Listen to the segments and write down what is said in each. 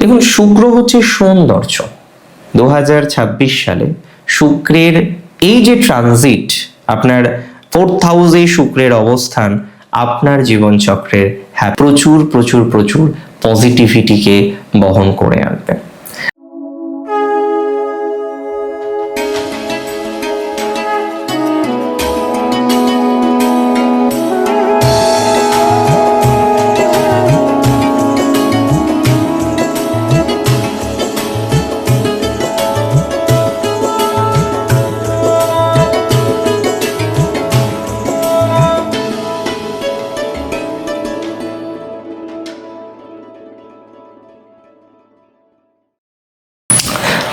দেখুন, শুক্র হচ্ছে সৌন্দর্য। দু হাজার ছাব্বিশ সালে শুক্রের এই যে ট্রানজিট আপনার ফোর্থ হাউসে শুক্রের অবস্থান, আপনার জীবনচক্রের হ্যাঁ প্রচুর প্রচুর প্রচুর পজিটিভিটিকে বহন করে আনবে।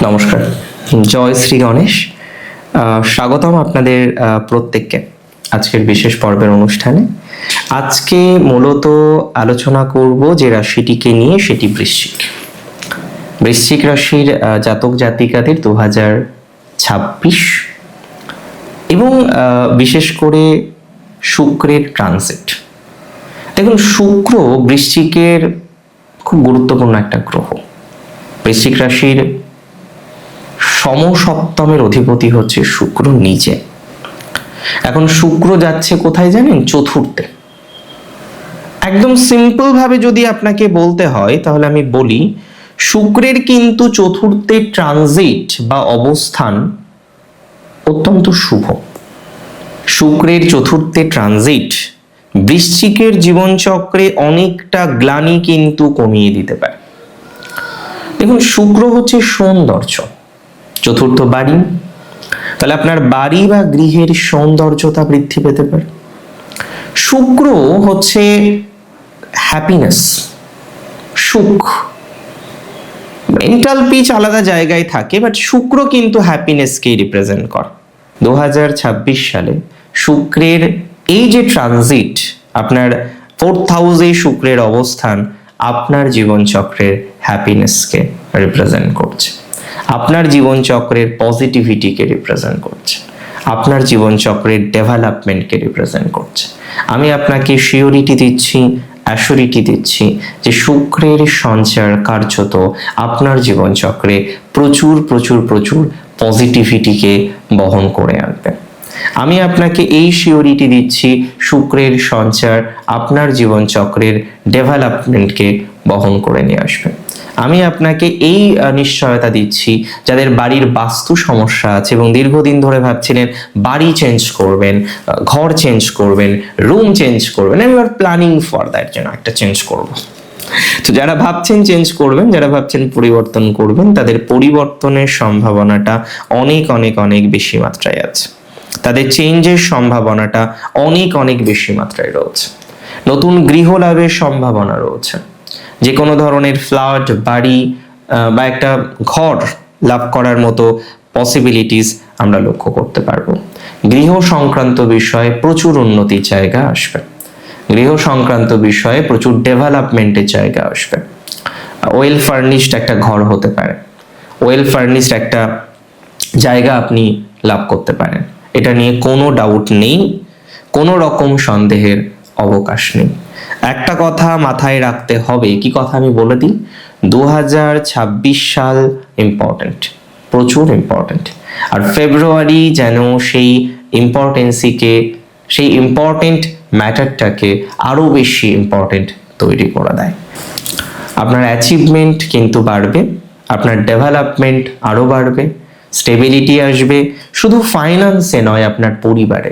নমস্কার। জয় শ্রী গণেশ। স্বাগতম আপনাদের প্রত্যেককে আজকের বিশেষ পর্বের অনুষ্ঠানে। আজকে মূলত আলোচনা করব যে রাশিটিকে নিয়ে, সেটি বৃশ্চিক। বৃশ্চিক রাশির জাতক জাতিকাদের দু হাজার ছাব্বিশ এবং বিশেষ করে শুক্রের ট্রানজিট। দেখুন, শুক্র বৃশ্চিকের খুব গুরুত্বপূর্ণ একটা গ্রহ। বৃশ্চিক রাশির সমসপ্তমের অধিপতি হচ্ছে শুক্র নিজে। এখন শুক্র যাচ্ছে কোথায় জানেন? চতুর্থে। একদম সিম্পল ভাবে যদি আপনাকে বলতে হয়, তাহলে আমি বলি, শুক্রের কিন্তু চতুর্থে ট্রানজিট বা অবস্থান অত্যন্ত শুভ। শুক্রের চতুর্থে ট্রানজিট বৃশ্চিকের জীবনচক্রে অনেকটা গ্লানি কিন্তু কমিয়ে দিতে পারে। দেখুন, শুক্র হচ্ছে সৌন্দর্য। চতুর্থ বাড়ি, তাহলে আপনার বাড়ি বা গৃহের সৌন্দর্যতা বৃদ্ধি পেতে পারে। শুক্র হচ্ছে হ্যাপিনেস সুখ। মেন্টাল পিচ আলাদা জায়গায় থাকে বাট শুক্র কিন্তু হ্যাপিনেসকেই রিপ্রেজেন্ট করে। দু সালে শুক্রের এই যে ট্রানজিট আপনার ফোর্থ হাউসে শুক্রের অবস্থান, আপনার জীবনচক্রের হ্যাপিনেসকে রিপ্রেজেন্ট করছে। আপনার জীবনচক্রের পজিটিভিটিকে রিপ্রেজেন্ট করছে। আপনার জীবনচক্রের ডেভেলপমেন্টকে রিপ্রেজেন্ট করছে। আমি আপনাকে শিওরিটি দিচ্ছি অ্যাসুরিটি দিচ্ছি যে শুক্রের সঞ্চার কার্যত আপনার জীবনচক্রে প্রচুর প্রচুর প্রচুর পজিটিভিটিকে বহন করে আনবে। আমি আপনাকে এই শিওরিটি দিচ্ছি, শুক্রের সঞ্চার আপনার জীবনচক্রের ডেভেলপমেন্টকে বহন করে নিয়ে আসবে। আমি আপনাকে এই নিশ্চয়তা দিচ্ছি, যাদের বাড়ির বাস্তু সমস্যা আছে এবং দীর্ঘদিন ধরে ভাবছিলেন বাড়ি চেঞ্জ করবেন ঘর চেঞ্জ করবেন রুম চেঞ্জ করবেন, আমি আর প্ল্যানিং ফর দ্যাট যেন একটা চেঞ্জ করব। তো যারা ভাবছেন চেঞ্জ করবেন, যারা ভাবছেন পরিবর্তন করবেন, তাদের পরিবর্তনের সম্ভাবনাটা অনেক অনেক অনেক বেশি মাত্রায় আছে। তাদের চেঞ্জের সম্ভাবনাটা অনেক অনেক বেশি মাত্রায় রয়েছে। নতুন গৃহ লাভের সম্ভাবনা রয়েছে। যে কোনো ধরনের ফ্ল্যাট বাড়ি বা একটা ঘর লাভ করার মতো পসিবিলিটিস আমরা লক্ষ্য করতে পারব। গৃহ সংক্রান্ত বিষয়ে প্রচুর উন্নতির জায়গা আসবে। গৃহ সংক্রান্ত বিষয়ে প্রচুর ডেভেলপমেন্টের জায়গা আসবে। ওয়েল ফার্নিশড একটা ঘর হতে পারে। ওয়েল ফার্নিশড একটা জায়গা আপনি লাভ করতে পারেন। এটা নিয়ে কোনো ডাউট নেই, কোনো রকম সন্দেহের অবকাশ নেই। একটা কথা মাথায় রাখতে হবে। কি কথা আমি বলে দিই? দু হাজার ছাব্বিশ সাল ইম্পর্ট্যান্ট প্রচুর ইম্পর্ট্যান্ট আর ফেব্রুয়ারি যেন সেই ইম্পর্টেন্সিকে সেই ইম্পর্টেন্ট ম্যাটারটাকে আরও বেশি ইম্পর্টেন্ট তৈরি করে দেয়। আপনার অ্যাচিভমেন্ট কিন্তু বাড়বে, আপনার ডেভেলপমেন্ট আরও বাড়বে স্টেবিলিটি আসবে। শুধু ফাইন্যান্সে নয়, আপনার পরিবারে।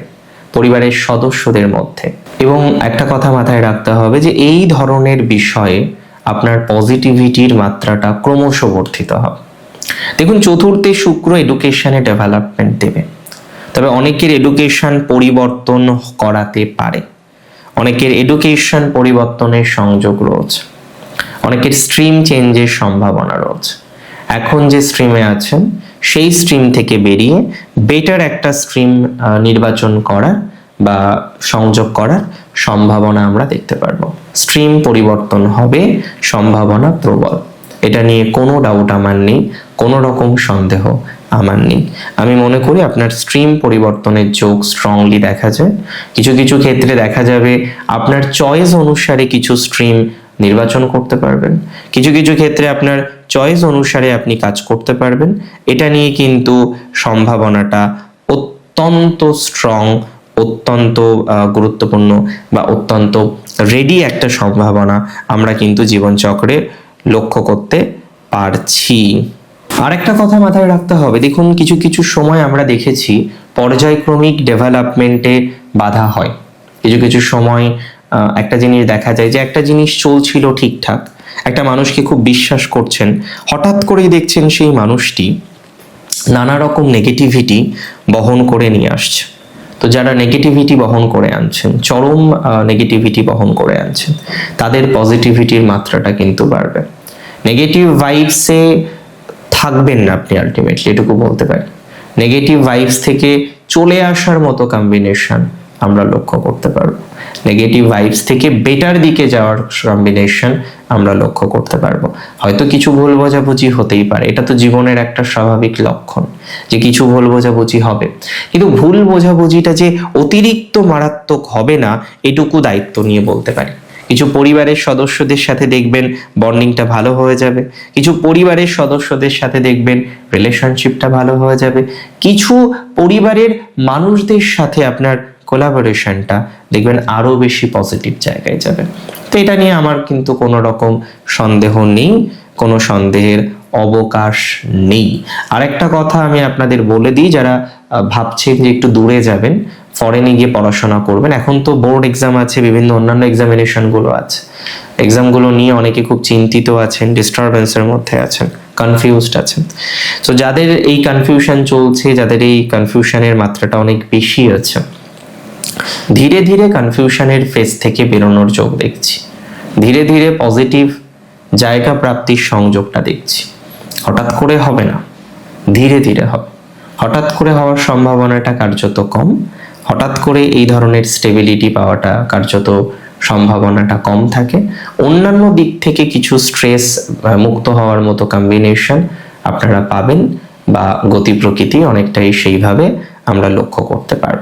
পরিবারের সদস্যদের মধ্যে। এবং একটা কথা মাথায় রাখতে হবে যে এই ধরনের বিষয়ে আপনার পজিটিভিটির মাত্রাটা ক্রমশ বর্ধিত হবে। দেখুন, চতুর্থে শুক্র এডুকেশনে ডেভেলপমেন্ট দেবে। তবে অনেকের এডুকেশন পরিবর্তন করাতে পারে। অনেকের এডুকেশন পরিবর্তনের সংযোগ রয়েছে। অনেকের স্ট্রিম চেঞ্জের সম্ভাবনা রয়েছে। এখন যে স্ট্রিমে আছেন সেই স্ট্রিম থেকে বেরিয়ে বেটার একটা স্ট্রিম নির্বাচন করা বা সংযোগ করার সম্ভাবনা আমরা দেখতে পারব। স্ট্রিম পরিবর্তন হবে, সম্ভাবনা প্রবল। এটা নিয়ে কোনো ডাউট আমার নেই, কোনো রকম সন্দেহ আমার নেই। আমি মনে করি আপনার স্ট্রিম পরিবর্তনের যোগ স্ট্রংলি দেখা যায়। কিছু কিছু ক্ষেত্রে দেখা যাবে আপনার চয়েস অনুসারে কিছু স্ট্রিম নির্বাচন করতে পারবেন। কিছু কিছু ক্ষেত্রে আপনার চয়েস অনুসারে আপনি কাজ করতে পারবেন। এটা নিয়ে কিন্তু সম্ভাবনাটা অত্যন্ত স্ট্রং অত্যন্ত গুরুত্বপূর্ণ বা অত্যন্ত রেডি একটা সম্ভাবনা আমরা কিন্তু জীবনচক্রে লক্ষ্য করতে পারছি। আরেকটা কথা মাথায় রাখতে হবে। দেখুন, কিছু কিছু সময় আমরা দেখেছি পর্যায়ক্রমিক ডেভেলপমেন্টে বাধা হয়। কিছু কিছু সময় একটা জিনিস দেখা যায় যে একটা জিনিস চলছিল ঠিকঠাক, একটা মানুষকে খুব বিশ্বাস করছেন, হঠাৎ করেই দেখছেন সেই মানুষটি নানা রকম নেগেটিভিটি বহন করে নিয়ে আসছে। তো যারা নেগেটিভিটি বহন করে আনছেন, চরম নেগেটিভিটি বহন করে আনছেন, তাদের পজিটিভিটির মাত্রাটা কিন্তু বাড়বে। নেগেটিভ ভাইবসে থাকবেন না আপনি আলটিমেটলি এটুকু বলতে পারি। নেগেটিভ ভাইবস থেকে চলে আসার মতো কম্বিনেশন আমরা লক্ষ্য করতে পারব। নেগেটিভ ভাইবস থেকে বেটার দিকে যাওয়ার কম্বিনেশন আমরা লক্ষ্য করতে পারব। হয়তো কিছু ভুল বোঝাবুঝি হতেই পারে। এটা তো জীবনের একটা স্বাভাবিক লক্ষণ যে কিছু ভুল বোঝাবুঝি হবে। কিন্তু ভুল বোঝাবুঝিটা যে অতিরিক্ত মারাত্মক হবে না, এটুকু দায়িত্ব নিয়ে বলতে পারি। কিছু পরিবারের সদস্যদের সাথে দেখবেন বন্ডিংটা ভালো হয়ে যাবে। কিছু পরিবারের সদস্যদের সাথে দেখবেন রিলেশনশিপটা ভালো হয়ে যাবে। কিছু পরিবারের মানুষদের সাথে আপনার কোলাবোরেশনটা দেখবেন আরও বেশি পজিটিভ জায়গায় যাবে। তো এটা নিয়ে আমার কিন্তু কোনো রকম সন্দেহ নেই, কোনো সন্দেহের অবকাশ নেই। আরেকটা কথা আমি আপনাদের বলে দিই, যারা ভাবছেন যে একটু দূরে যাবেন ফরেনে গিয়ে পড়াশোনা করবেন, এখন তো বোর্ড এক্সাম আছে, বিভিন্ন অন্যান্য এক্সামিনেশনগুলো আছে। এক্সামগুলো নিয়ে অনেকে খুব চিন্তিত আছেন ডিস্টারবেন্সের মধ্যে আছেন কনফিউজড আছেন। তো যাদের এই কনফিউশন চলছে, যাদের এই কনফিউশনের মাত্রাটা অনেক বেশি আছে ধীরে ধীরে কনফিউশনের ফেস থেকে বেরোনোর যোগ দেখছি। ধীরে ধীরে পজিটিভ জায়গা প্রাপ্তির সংযোগটা দেখছি। হঠাৎ করে হবে না, ধীরে ধীরে হবে। হঠাৎ করে হওয়ার সম্ভাবনাটা কার্যত কম। হঠাৎ করে এই ধরনের স্টেবিলিটি পাওয়াটা কার্যত সম্ভাবনাটা কম থাকে। অন্যান্য দিক থেকে কিছু স্ট্রেস মুক্ত হওয়ার মতো কম্বিনেশন আপনারা পাবেন বা গতি প্রকৃতি অনেকটাই সেইভাবে আমরা লক্ষ্য করতে পারব।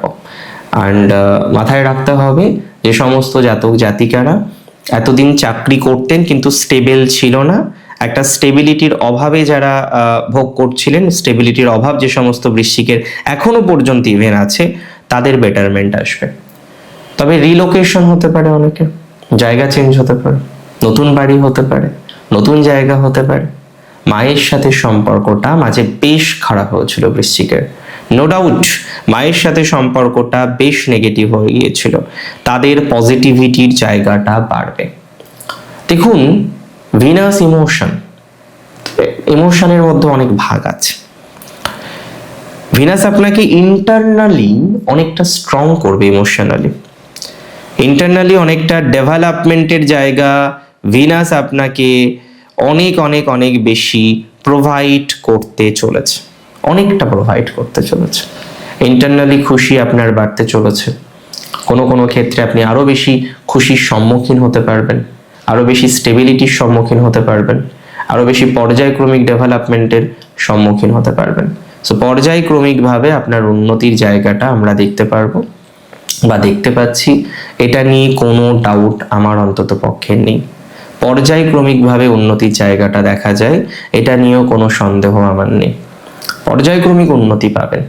অ্যান্ড মাথায় রাখতে হবে যে সমস্ত জাতক জাতিকারা এতদিন চাকরি করতেন কিন্তু স্টেবেল ছিল না। একটা স্টেবিলিটির অভাবে যারা ভোগ করছিলেন স্টেবিলিটির অভাব যে সমস্ত বৃশ্চিকের এখনও পর্যন্ত ইভেন আছে, তাদের বেটারমেন্ট আসবে। তবে রিলোকেশন হতে পারে অনেকে, জায়গা চেঞ্জ হতে পারে, নতুন বাড়ি হতে পারে, নতুন জায়গা হতে পারে। মায়ের সাথে সম্পর্কটা মাঝে বেশ খারাপ হয়েছিল বৃশ্চিকের। নো ডাউট মায়ের সাথে সম্পর্কটা বেশ নেগেটিভ হয়ে গিয়েছিল। তাদের পজিটিভিটির জায়গাটা বাড়বে। দেখুন ভিনাস ইমোশন ইমোশনের মধ্যে অনেক ভাগ আছে। ভিনাস আপনাকে ইন্টারনালি অনেকটা স্ট্রং করবে ইমোশনালি ইন্টারনালি অনেকটা ডেভেলপমেন্টের জায়গা ভিনাস আপনাকে অনেক অনেক অনেক বেশি প্রোভাইড করতে চলেছে। অনেকটা প্রোভাইড করতে চলেছে। ইন্টারনালি খুশি আপনার বাড়তে চলেছে। কোনো কোনো ক্ষেত্রে আপনি আরও বেশি খুশির সম্মুখীন হতে পারবেন। আরও বেশি স্টেবিলিটির সম্মুখীন হতে পারবেন। আরও বেশি পর্যায়ক্রমিক ডেভেলপমেন্টের সম্মুখীন হতে পারবেন। সো পর্যায়ক্রমিকভাবে আপনার উন্নতির জায়গাটা আমরা দেখতে পারব বা দেখতে পাচ্ছি। এটা নিয়ে কোনো ডাউট আমার অন্তত পক্ষে নেই। পর্যায়ক্রমিকভাবে উন্নতির জায়গাটা দেখা যায়। এটা নিয়েও কোনো সন্দেহ আমার নেই। পর্যায়ক্রমিক উন্নতি পাবেন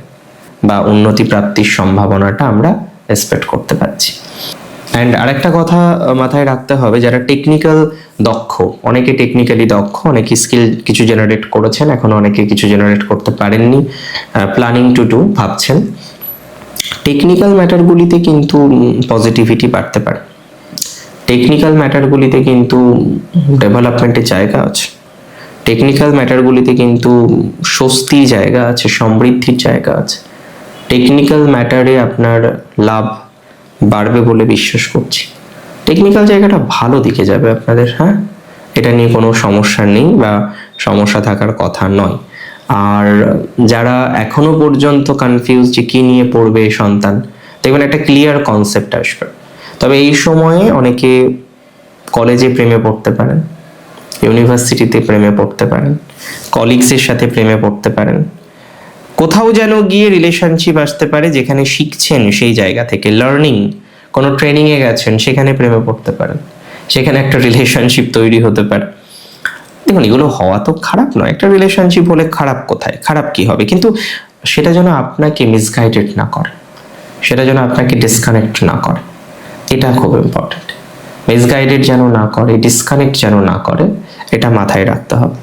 বা উন্নতি প্রাপ্তির সম্ভাবনাটা আমরা এক্সপেক্ট করতে পারছি। অ্যান্ড আরেকটা কথা মাথায় রাখতে হবে, যারা টেকনিক্যাল দক্ষ, অনেকে টেকনিক্যালি দক্ষ, অনেকে স্কিল কিছু জেনারেট করেছেন, এখন অনেকে কিছু জেনারেট করতে পারেননি প্ল্যানিং টু ডু ভাবছেন। টেকনিক্যাল ম্যাটারগুলিতে কিন্তু পজিটিভিটি বাড়তে পারে। টেকনিক্যাল ম্যাটারগুলিতে কিন্তু ডেভেলপমেন্টের জায়গা আছে। টেকনিক্যাল ম্যাটারগুলিতে কিন্তু স্বস্তির জায়গা আছে, সমৃদ্ধির জায়গা আছে। টেকনিক্যাল ম্যাটারে আপনার লাভ বাড়বে বলে বিশ্বাস করছি। টেকনিক্যাল জায়গাটা ভালো দিকে যাবে আপনাদের হ্যাঁ? এটা নিয়ে কোনো সমস্যা নেই বা সমস্যা থাকার কথা নয়। আর যারা এখনও পর্যন্ত কনফিউজ যে কী নিয়ে পড়বে সন্তান, দেখবেন একটা ক্লিয়ার কনসেপ্ট আসবে। তবে এই সময়ে অনেকে কলেজে প্রেমে পড়তে পারেন। ইউনিভার্সিটিতে প্রেমে পড়তে পারেন কলিগসের সাথে প্রেমে পড়তে পারেন, কোথাও যেন গিয়ে রিলেশনশিপ আসতে পারে যেখানে শিখছেন সেই জায়গা থেকে লার্নিং কোনো ট্রেনিংয়ে গেছেন সেখানে প্রেমে পড়তে পারেন, সেখানে একটা রিলেশনশিপ তৈরি হতে পারে। দেখুন, এগুলো হওয়া তো খারাপ নয়, একটা রিলেশনশিপ হলে খারাপ কোথায়, খারাপ কি হবে? কিন্তু সেটা যেন আপনাকে মিসগাইডেড না করে, সেটা যেন আপনাকে ডিসকানেক্ট না করে, এটা খুব ইম্পর্টেন্ট মিসগাইডেড যেন না করে ডিসকানেক্ট যেন না করে, এটা মাথায় রাখতে হবে।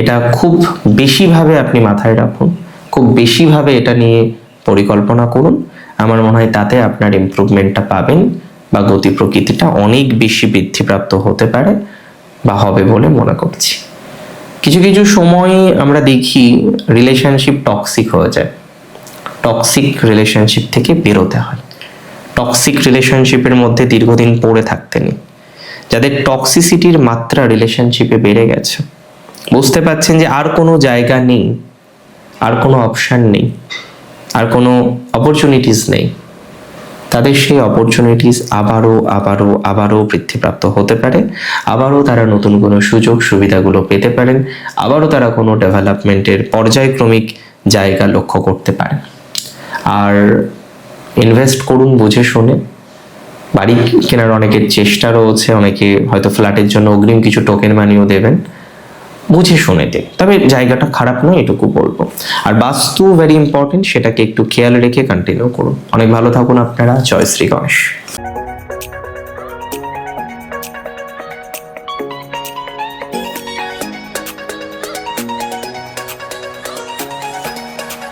এটা খুব বেশিভাবে আপনি মাথায় রাখুন, খুব বেশিভাবে এটা নিয়ে পরিকল্পনা করুন। আমার মনে হয় তাতে আপনার ইমপ্রুভমেন্টটা পাবেন বা গতি প্রকৃতিটা অনেক বেশি বৃদ্ধিপ্রাপ্ত হতে পারে বা হবে বলে মনে করছি। কিছু কিছু সময় আমরা দেখি রিলেশনশিপ টক্সিক হয়ে যায়। টক্সিক রিলেশনশিপ থেকে বেরোতে হয়। টক্সিক রিলেশনশিপের মধ্যে দীর্ঘদিন পড়ে থাকতে নেই যাদের টক্সিসিটির মাত্রা রিলেশনশিপে বেড়ে গেছে। বুঝতে পারছেন যে আর কোনো জায়গা নেই, আর কোনো অপশান নেই, আর কোনো অপরচুনিটিস নেই। তাদের সেই অপরচুনিটিস আবারও আবারও আবারও বৃদ্ধিপ্রাপ্ত হতে পারে। আবারও তারা নতুন কোনো সুযোগ, সুবিধাগুলো পেতে পারেন। আবারও তারা কোনো ডেভেলপমেন্টের পর্যায়ক্রমিক জায়গা লক্ষ্য করতে পারেন। আর ইনভেস্ট করুন বুঝে শুনে। বাড়ি কেনার অনেকের চেষ্টা রয়েছে, অনেকে হয়তো ফ্ল্যাটের জন্য অগ্রিম কিছু টোকেন মানিও দেবেন। বুঝে শুনে দেখ তবে জায়গাটা খারাপ নয়, এটুকু বলব। আর বাস্তু ভেরি ইম্পর্টেন্ট সেটাকে একটু খেয়াল রেখে কন্টিনিউ করুন। অনেক ভালো থাকুন আপনারা। জয় শ্রী গণেশ।